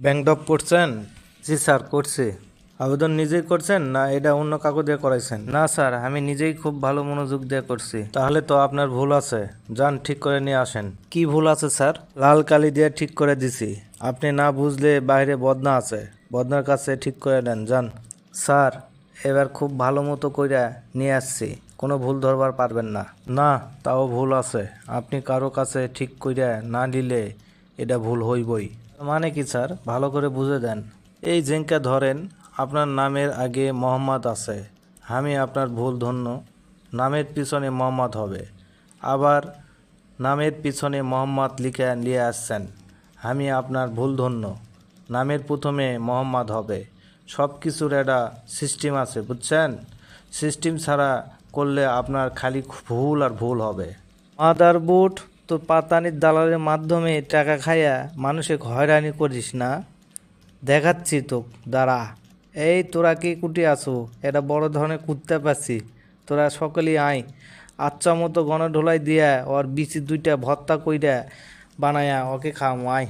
Bank drop করছেন? জি sir করছি। আবেদন নিজেই করছেন না এটা অন্য কাকু দিয়ে করাইছেন? না স্যার আমি নিজেই খুব ভালো মনোযোগ দিয়ে করছি। তাহলে তো আপনার ভুল আছে। যান ঠিক করে নিয়ে আসেন। কি ভুল আছে স্যার? লাল কালি দিয়ে ঠিক করে দিছি। আপনি না বুঝলে বাইরে বদনা আছে। বদনার কাছে ঠিক করে নেন যান। স্যার এবার খুব ভালো মতো কইরা নিয়ে আসছি। কোনো ভুল ধরবার পারবেন না। না তাও ভুল আছে। আপনি কারও কাছে ঠিক কইরা না নিলে এটা ভুল হইবই। মানে কি, স্যার? ভালো করে বুঝে দেন। এই জেঙ্কা ধরেন, আপনার নামের আগে মোহাম্মদ আছে। আমি আপনার ভুল ধন্য। নামের পিছনে মোহাম্মদ হবে। আবার নামের পিছনে মোহাম্মদ লিখে নিয়ে আসছেন। আমি আপনার ভুল ধন্য। নামের প্রথমে মোহাম্মদ হবে। সব কিছুর একটা সিস্টেম আছে, বুঝছেন? সিস্টেম ছাড়া করলে আপনার খালি ভুল আর ভুল হবে। মাদার বুট তো পাতানির দালালের মাধ্যমে টাকা খাইয়া মানুষে হয়রানি করিস না। দেখাচ্ছি তো দাঁড়া। এই তোরা কি কুটি আসো এটা বড় ধরনের কুত্তে পাচ্ছি। তোরা সকলেই আয়। আচ্ছা মতো গণ ঢোলাই দিয়া ওর বিচি দুইটা ভত্তা কইরা বানায়া ওকে খাওয়াম, আয়।